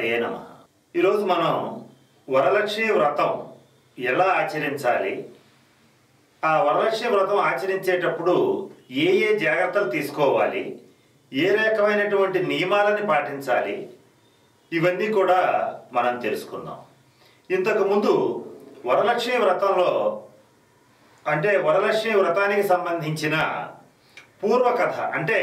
గణపతయే నమ. ఈరోజు మనం వరలక్ష్మి వ్రతం ఎలా ఆచరించాలి? ఆ వరలక్ష్మి వ్రతం ఆచరించేటప్పుడు ఏ ఏ జాగ్రత్తలు తీసుకోవాలి? ఏ రకమైనటువంటి నియమాలని పాటించాలి? ఇవన్నీ కూడా మనం తెలుసుకుందాం. ఇంతకుముందు వరలక్ష్మి వ్రతంలో అంటే వరలక్ష్మి వ్రతానికి సంబంధించిన పూర్వకథ అంటే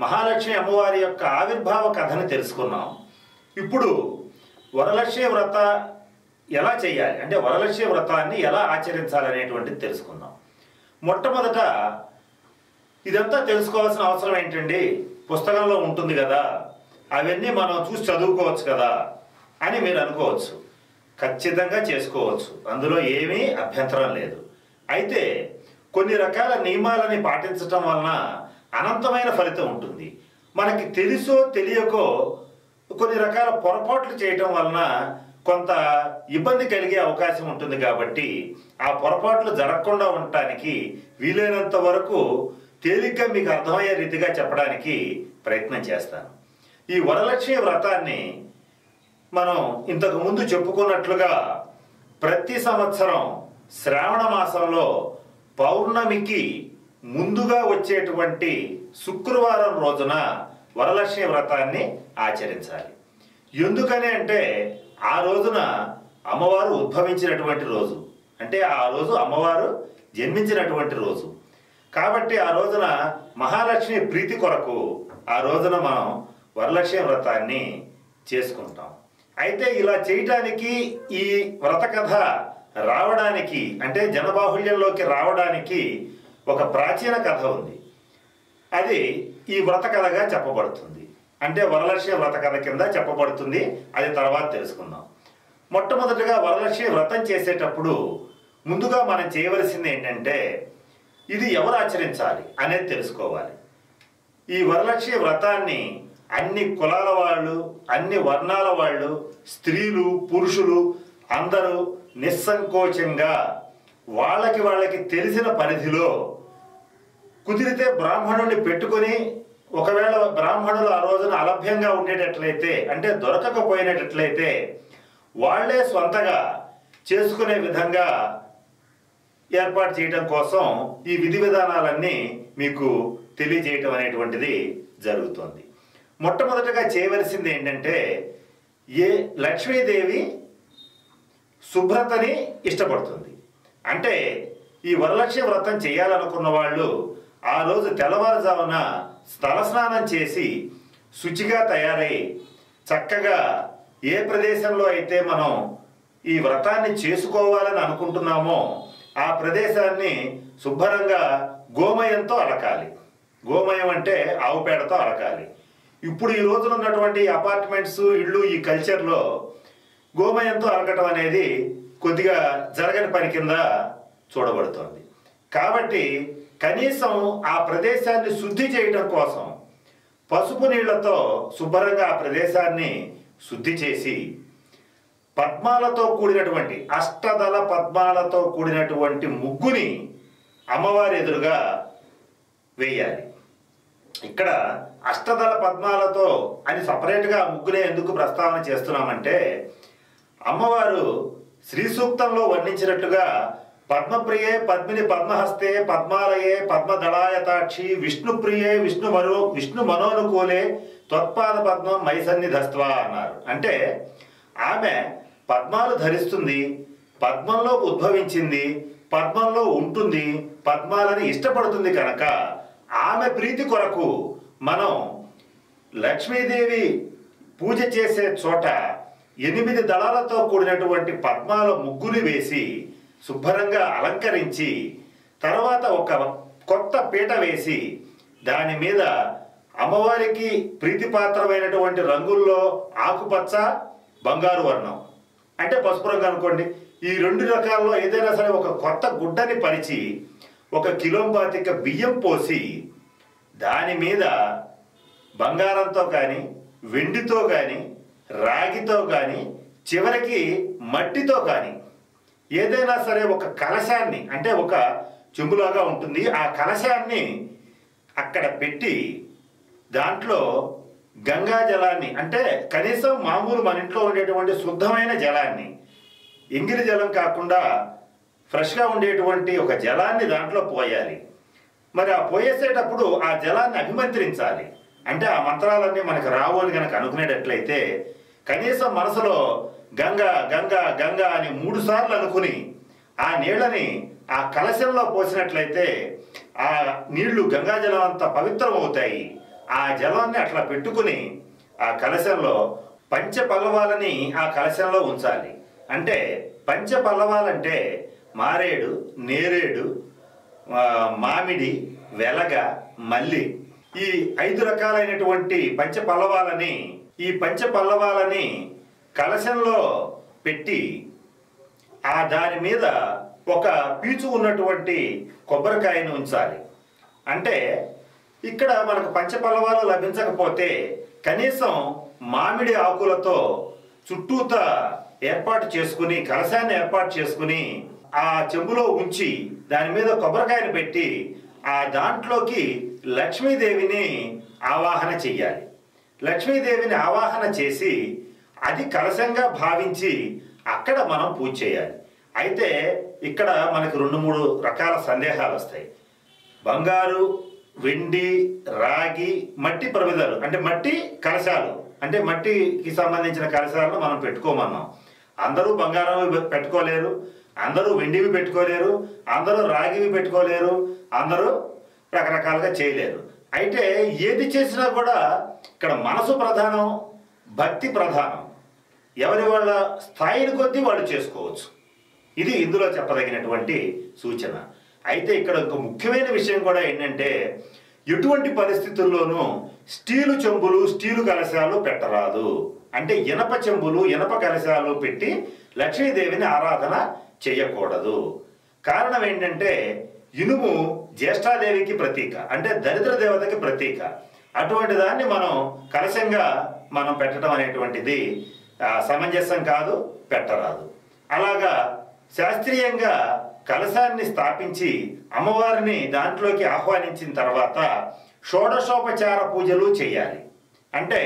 మహాలక్ష్మి అమ్మవారి యొక్క ఆవిర్భావ కథను తెలుసుకున్నాం ఇప్పుడు వరలక్ష్మి వ్రత ఎలా చేయాలి? అంటే వరలక్ష్మి వ్రతాన్ని ఎలా ఆచరించాలనేటువంటిది తెలుసుకుందాం. మొట్టమొదట ఇదంతా తెలుసుకోవాల్సిన అవసరం ఏంటండి? పుస్తకంలో ఉంటుంది కదా అవన్నీ మనం చూసి చదువుకోవచ్చు కదా అని మీరు అనుకోవచ్చు. ఖచ్చితంగా చేసుకోవచ్చు. అందులో ఏమీ అభ్యంతరం లేదు. అయితే కొన్ని రకాల నియమాలని పాటించటం వలన అనంతమైన ఫలితం ఉంటుంది. మనకి తెలుసో తెలియకో కొన్ని రకాల పొరపాట్లు చేయటం వలన కొంత ఇబ్బంది కలిగే అవకాశం ఉంటుంది కాబట్టి ఆ పొరపాట్లు జరగకుండా ఉండటానికి వీలైనంత వరకు తేలిగ్గా మీకు అర్థమయ్యే రీతిగా చెప్పడానికి ప్రయత్నం చేస్తాను. ఈ వరలక్ష్మి వ్రతాన్ని మనం ఇంతకు ముందు చెప్పుకున్నట్లుగా ప్రతి సంవత్సరం శ్రావణ మాసంలో పౌర్ణమికి ముందుగా వచ్చేటువంటి శుక్రవారం రోజున వరలక్ష్మి వ్రతాన్ని ఆచరించాలి. ఎందుకని అంటే ఆ రోజున అమ్మవారు ఉద్భవించినటువంటి రోజు. అంటే ఆ రోజు అమ్మవారు జన్మించినటువంటి రోజు. కాబట్టి ఆ రోజున మహాలక్ష్మి ప్రీతి కొరకు ఆ రోజున మనం వరలక్ష్మి వ్రతాన్ని చేసుకుంటాం. అయితే ఇలా చేయటానికి ఈ వ్రత కథ రావడానికి అంటే జనబాహుళ్యంలోకి రావడానికి ఒక ప్రాచీన కథ ఉంది. అది ఈ వ్రత కథగా చెప్పబడుతుంది. అంటే వరలక్ష్మి వ్రత కథ కింద చెప్పబడుతుంది. అది తర్వాత తెలుసుకుందాం. మొట్టమొదటిగా వరలక్ష్మి వ్రతం చేసేటప్పుడు ముందుగా మనం చేయవలసింది ఏంటంటే ఇది ఎవరు ఆచరించాలి అనేది తెలుసుకోవాలి. ఈ వరలక్ష్మి వ్రతాన్ని అన్ని కులాల వాళ్ళు అన్ని వర్ణాల వాళ్ళు స్త్రీలు పురుషులు అందరూ నిస్సంకోచంగా వాళ్ళకి వాళ్ళకి తెలిసిన పరిధిలో కుదిరితే బ్రాహ్మణుడిని పెట్టుకొని ఒకవేళ బ్రాహ్మణులు ఆ రోజున అలభ్యంగా ఉండేటట్లయితే అంటే దొరకకపోయినట్లయితే వాళ్ళే స్వంతగా చేసుకునే విధంగా ఏర్పాటు చేయటం కోసం ఈ విధి విధానాలన్నీ మీకు తెలియజేయటం అనేటువంటిది జరుగుతుంది. మొట్టమొదటగా చేయవలసింది ఏంటంటే ఏ లక్ష్మీదేవి శుభ్రతని ఇష్టపడుతుంది. అంటే ఈ వరలక్ష్మి వ్రతం చేయాలనుకున్న వాళ్ళు ఆ రోజు తెల్లవారుజామున స్థలస్నానం చేసి శుచిగా తయారై చక్కగా ఏ ప్రదేశంలో అయితే మనం ఈ వ్రతాన్ని చేసుకోవాలని అనుకుంటున్నామో ఆ ప్రదేశాన్ని శుభ్రంగా గోమయంతో అలకాలి. గోమయం అంటే ఆవు పేడతో అలకాలి. ఇప్పుడు ఈ రోజున ఉన్నటువంటి అపార్ట్మెంట్స్ ఇళ్ళు ఈ కల్చర్లో గోమయంతో అలకటం అనేది కొద్దిగా జరగని పని కింద చూడబడుతోంది. కాబట్టి కనీసం ఆ ప్రదేశాన్ని శుద్ధి చేయడం కోసం పసుపు నీళ్ళతో శుభ్రంగా ఆ ప్రదేశాన్ని శుద్ధి చేసి పద్మాలతో కూడినటువంటి అష్టదళ పద్మాలతో కూడినటువంటి ముగ్గుని అమ్మవారి ఎదురుగా వేయాలి. ఇక్కడ అష్టదళ పద్మాలతో అని సపరేట్గా ముగ్గునే ఎందుకు ప్రస్తావన చేస్తున్నామంటే అమ్మవారు శ్రీ సూక్తంలో వర్ణించినట్టుగా పద్మప్రియే పద్మిని పద్మహస్తే పద్మాలయే పద్మదళాయతాక్షి విష్ణుప్రియే విష్ణు మనో విష్ణు మనోనుకూలే త్వత్పాద పద్మం మైసన్నిధస్త్వా అన్నారు. అంటే ఆమె పద్మాలు ధరిస్తుంది పద్మంలో ఉద్భవించింది పద్మంలో ఉంటుంది పద్మాలని ఇష్టపడుతుంది కనుక ఆమె ప్రీతి కొరకు మనం లక్ష్మీదేవి పూజ చేసే చోట ఎనిమిది దళాలతో కూడినటువంటి పద్మాల ముగ్గులు వేసి శుభ్రంగా అలంకరించి తర్వాత ఒక కొత్త పీట వేసి దాని మీద అమ్మవారికి ప్రీతిపాత్రమైనటువంటి రంగుల్లో ఆకుపచ్చ బంగారు వర్ణం. అంటే పసుపు రంగు అనుకోండి. ఈ రెండు రకాల్లో ఏదైనా సరే ఒక కొత్త గుడ్డని పరిచి ఒక కిలోంబాతిక బియ్యం పోసి దాని మీద బంగారంతో కానీ వెండితో కానీ రాగితో కానీ చివరికి మట్టితో కానీ ఏదైనా సరే ఒక కలశాన్ని అంటే ఒక చెంబులాగా ఉంటుంది ఆ కలశాన్ని అక్కడ పెట్టి దాంట్లో గంగా జలాన్ని అంటే కనీసం మామూలు మన ఇంట్లో ఉండేటువంటి శుద్ధమైన జలాన్ని ఎంగిలి జలం కాకుండా ఫ్రెష్గా ఉండేటువంటి ఒక జలాన్ని దాంట్లో పోయాలి. మరి ఆ పోయేసేటప్పుడు ఆ జలాన్ని అభిమంత్రించాలి. అంటే ఆ మంత్రాలన్నీ మనకు రావు అని కనుక అనుకునేటట్లయితే కనీసం మనసులో గంగా గంగా గంగా అని మూడు సార్లు అనుకుని ఆ నీళ్ళని ఆ కలశంలో పోసినట్లయితే ఆ నీళ్ళు గంగాజలం అంత పవిత్రం అవుతాయి ఆ జలాన్ని అట్లా పెట్టుకుని ఆ కలశంలో పంచ పల్లవాలని ఆ కలశంలో ఉంచాలి. అంటే పంచ పల్లవాలంటే మారేడు నేరేడు మామిడి వెలగ మల్లి ఈ ఐదు రకాలైనటువంటి పంచ పల్లవాలని ఈ పంచ పల్లవాలని కలశంలో పెట్టి ఆ దాని మీద ఒక పీచు ఉన్నటువంటి కొబ్బరికాయను ఉంచాలి. అంటే ఇక్కడ మనకు పంచపల్లవాలు లభించకపోతే కనీసం మామిడి ఆకులతో చుట్టూత ఏర్పాటు చేసుకుని కలశాన్ని ఏర్పాటు చేసుకుని ఆ చెంబులో ఉంచి దాని మీద కొబ్బరికాయను పెట్టి ఆ దాంట్లోకి లక్ష్మీదేవిని ఆవాహన చెయ్యాలి. లక్ష్మీదేవిని ఆవాహన చేసి అది కలశంగా భావించి అక్కడ మనం పూజ చేయాలి. అయితే ఇక్కడ మనకు రెండు మూడు రకాల సందేహాలు వస్తాయి. బంగారు వెండి రాగి మట్టి ప్రమిదలు అంటే మట్టి కలశాలు. అంటే మట్టికి సంబంధించిన కలశాలను మనం పెట్టుకోమన్నాం. అందరూ బంగారం పెట్టుకోలేరు. అందరూ వెండివి పెట్టుకోలేరు. అందరూ రాగివి పెట్టుకోలేరు. అందరూ రకరకాలుగా చేయలేరు. అయితే ఏది చేసినా కూడా ఇక్కడ మనసు ప్రధానం భక్తి ప్రధానం. ఎవరి వాళ్ళ స్థాయిని కొద్దీ వాళ్ళు చేసుకోవచ్చు. ఇది ఇందులో చెప్పదగినటువంటి సూచన. అయితే ఇక్కడ ఒక ముఖ్యమైన విషయం కూడా ఏంటంటే ఎటువంటి పరిస్థితుల్లోనూ స్టీలు చెంబులు స్టీలు కలశాలు పెట్టరాదు. అంటే ఇనప చెంబులు ఇనప కలశాలు పెట్టి లక్ష్మీదేవిని ఆరాధన చేయకూడదు. కారణం ఏంటంటే ఇనుము జ్యేష్ఠాదేవికి ప్రతీక అంటే దరిద్ర దేవతకి ప్రతీక. అటువంటి దాన్ని మనం కలశంగా మనం పెట్టడం అనేటువంటిది సమంజసం కాదు పెట్టరాదు. అలాగా శాస్త్రీయంగా కలశాన్ని స్థాపించి అమ్మవారిని దాంట్లోకి ఆహ్వానించిన తర్వాత షోడశోపచార పూజలు చేయాలి. అంటే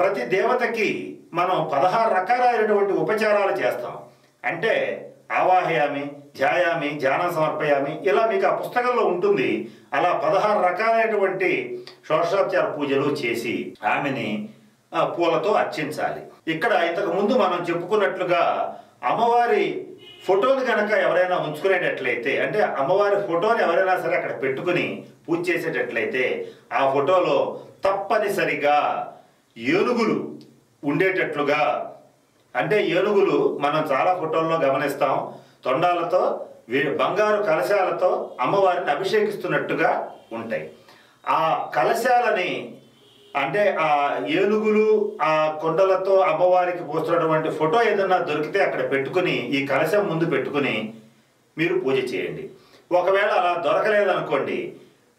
ప్రతి దేవతకి మనం పదహారు రకాలైనటువంటి ఉపచారాలు చేస్తాం. అంటే ఆవాహయామి ధ్యాయామి ధ్యానం సమర్పయామి. ఇలా మీకు ఆ పుస్తకంలో ఉంటుంది. అలా పదహారు రకాలైనటువంటి షోడశోపచార పూజలు చేసి ఆమెని ఆ, పూలతో అర్చించాలి. ఇక్కడ ఇంతకు ముందు మనం చెప్పుకున్నట్లుగా అమ్మవారి ఫోటోని కనుక ఎవరైనా ఉంచుకునేటట్లయితే అంటే అమ్మవారి ఫోటోని ఎవరైనా సరే అక్కడ పెట్టుకుని పూజ చేసేటట్లయితే ఆ ఫోటోలో తప్పనిసరిగా ఏనుగులు ఉండేటట్లుగా అంటే ఏనుగులు మనం చాలా ఫోటోల్లో గమనిస్తాం. తొండాలతో బంగారు కలశాలతో అమ్మవారిని అభిషేకిస్తున్నట్టుగా ఉంటాయి. ఆ కలశాలని అంటే ఆ ఏనుగులు ఆ కొండలతో అమ్మవారికి పోస్తున్నటువంటి ఫోటో ఏదన్నా దొరికితే అక్కడ పెట్టుకుని ఈ కలశం ముందు పెట్టుకుని మీరు పూజ చేయండి. ఒకవేళ అలా దొరకలేదనుకోండి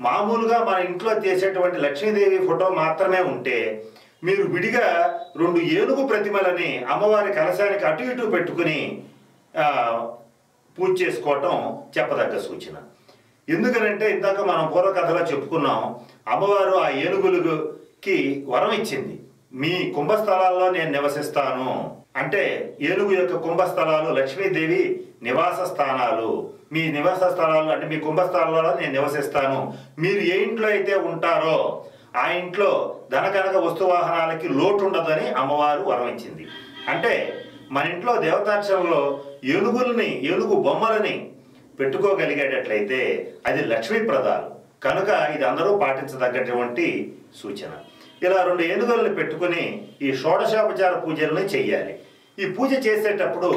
మామూలుగా మన ఇంట్లో చేసేటువంటి లక్ష్మీదేవి ఫోటో మాత్రమే ఉంటే మీరు విడిగా రెండు ఏనుగు ప్రతిమలని అమ్మవారి కలశానికి అటు ఇటు పెట్టుకుని పూజ చేసుకోవటం చెప్పదగ్గ సూచన. ఎందుకనంటే ఇందాక మనం పూర్వకథలో చెప్పుకున్నాం అమ్మవారు ఆ ఏనుగులకి వరం ఇచ్చింది. మీ కుంభస్థలాల్లో నేను నివసిస్తాను. అంటే ఏనుగు యొక్క కుంభస్థలాలు లక్ష్మీదేవి నివాస స్థానాలు. మీ నివాస స్థలాలు అంటే మీ కుంభస్థలాల్లో నేను నివసిస్తాను. మీరు ఏ ఇంట్లో అయితే ఉంటారో ఆ ఇంట్లో ధనకనక వస్తువాహనాలకి లోటు ఉండదని అమ్మవారు వరమించింది అంటే మన ఇంట్లో దేవతాక్షరంలో ఏనుగుల్ని ఏనుగు బొమ్మలని పెట్టుకోగలిగేటట్లయితే అది లక్ష్మీప్రదాలు కనుక ఇది అందరూ పాటించదగ్గటువంటి సూచన. ఇలా రెండు ఏనుగులను పెట్టుకుని ఈ షోడశోపచార పూజలను చెయ్యాలి. ఈ పూజ చేసేటప్పుడు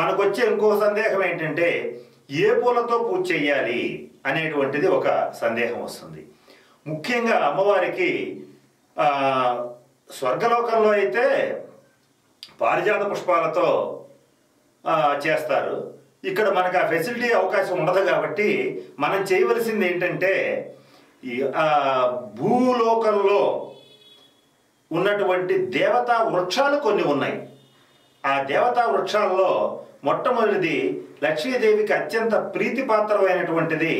మనకు వచ్చే ఇంకో సందేహం ఏంటంటే ఏ పూలతో పూజ చెయ్యాలి అనేటువంటిది ఒక సందేహం వస్తుంది. ముఖ్యంగా అమ్మవారికి స్వర్గలోకంలో అయితే పారిజాత పుష్పాలతో చేస్తారు. ఇక్కడ మనకు ఆ ఫెసిలిటీ అవకాశం ఉండదు కాబట్టి మనం చేయవలసింది ఏంటంటే ఈ భూలోకంలో ఉన్నటువంటి దేవతా వృక్షాలు కొన్ని ఉన్నాయి. ఆ దేవతా వృక్షాల్లో మొట్టమొదటిది లక్ష్మీదేవికి అత్యంత ప్రీతిపాత్రమైనటువంటిది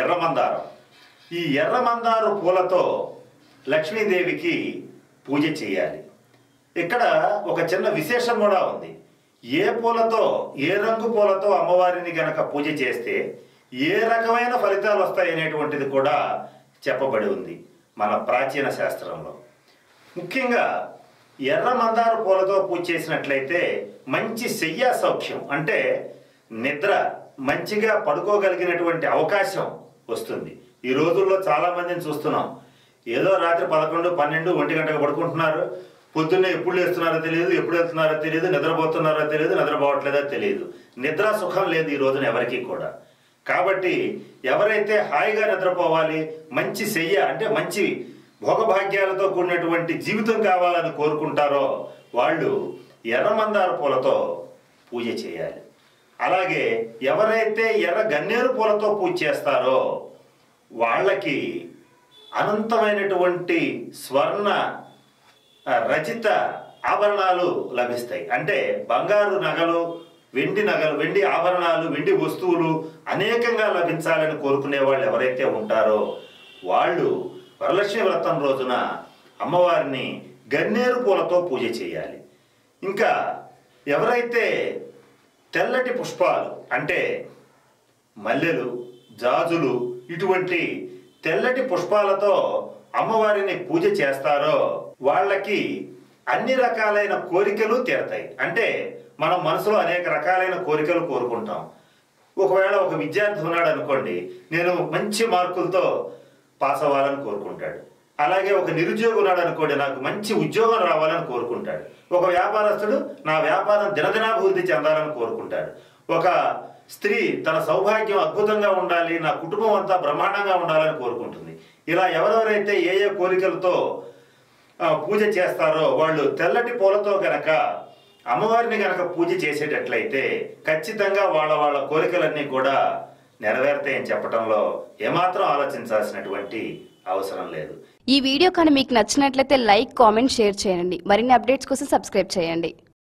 ఎర్రమందారం. ఈ ఎర్రమందారు పూలతో లక్ష్మీదేవికి పూజ చేయాలి. ఇక్కడ ఒక చిన్న విశేషం కూడా ఉంది. ఏ పూలతో ఏ రంగు పూలతో అమ్మవారిని గనక పూజ చేస్తే ఏ రకమైన ఫలితాలు వస్తాయనేటువంటిది కూడా చెప్పబడి ఉంది మన ప్రాచీన శాస్త్రంలో. ముఖ్యంగా ఎర్ర మందార పూలతో పూజ చేసినట్లయితే మంచి శయ్యా సౌఖ్యం అంటే నిద్ర మంచిగా పడుకోగలిగినటువంటి అవకాశం వస్తుంది. ఈ రోజుల్లో చాలా మందిని చూస్తున్నాం. ఏదో రాత్రి పదకొండు పన్నెండు ఒంటి గంటకు పడుకుంటున్నారు. పొద్దున్నే ఎప్పుడు లేస్తున్నారో తెలియదు ఎప్పుడు వెళ్తున్నారో తెలియదు నిద్రపోతున్నారో తెలియదు నిద్రపోవట్లేదో తెలియదు. నిద్ర సుఖం లేదు ఈ రోజున ఎవరికీ కూడా. కాబట్టి ఎవరైతే హాయిగా నిద్రపోవాలి మంచి శయ్య అంటే మంచి భోగభాగ్యాలతో కూడినటువంటి జీవితం కావాలని కోరుకుంటారో వాళ్ళు ఎర్రమందార పూలతో పూజ చేయాలి. అలాగే ఎవరైతే ఎర్ర గన్నేరు పూలతో పూజ చేస్తారో వాళ్ళకి అనంతమైనటువంటి స్వర్ణ రచిత ఆభరణాలు లభిస్తాయి. అంటే బంగారు నగలు వెండి నగలు వెండి ఆభరణాలు వెండి వస్తువులు అనేకంగా లభించాలని కోరుకునే వాళ్ళు ఎవరైతే ఉంటారో వాళ్ళు వరలక్ష్మి వ్రతం రోజున అమ్మవారిని గన్నేరు పూలతో పూజ చేయాలి. ఇంకా ఎవరైతే తెల్లటి పుష్పాలు అంటే మల్లెలు జాజులు ఇటువంటి తెల్లటి పుష్పాలతో అమ్మవారిని పూజ చేస్తారో వాళ్ళకి అన్ని రకాలైన కోరికలు తీరతాయి. అంటే మనం మనసులో అనేక రకాలైన కోరికలు కోరుకుంటాం. ఒకవేళ ఒక విద్యార్థి ఉన్నాడు అనుకోండి నేను మంచి మార్కులతో పాస్ అవ్వాలని కోరుకుంటాడు. అలాగే ఒక నిరుద్యోగి ఉన్నాడు అనుకోండి నాకు మంచి ఉద్యోగం రావాలని కోరుకుంటాడు. ఒక వ్యాపారస్తుడు నా వ్యాపారం దినదినాభివృద్ధి చెందాలని కోరుకుంటాడు. ఒక స్త్రీ తన సౌభాగ్యం అద్భుతంగా ఉండాలి నా కుటుంబం అంతా బ్రహ్మాండంగా ఉండాలని కోరుకుంటుంది. ఇలా ఎవరెవరైతే ఏ ఏ కోరికలతో పూజ చేస్తారో వాళ్ళు తెల్లటి పూలతో గనక అమ్మవారిని గనక పూజ చేసేటట్లయితే ఖచ్చితంగా వాళ్ళ వాళ్ళ కోరికలన్నీ కూడా నెరవేరుతాయని చెప్పడంలో ఏమాత్రం ఆలోచించాల్సినటువంటి అవసరం లేదు. ఈ వీడియో కానీ మీకు నచ్చినట్లయితే లైక్ కామెంట్ షేర్ చేయండి. మరిన్ని అప్డేట్స్ కోసం సబ్స్క్రైబ్ చేయండి.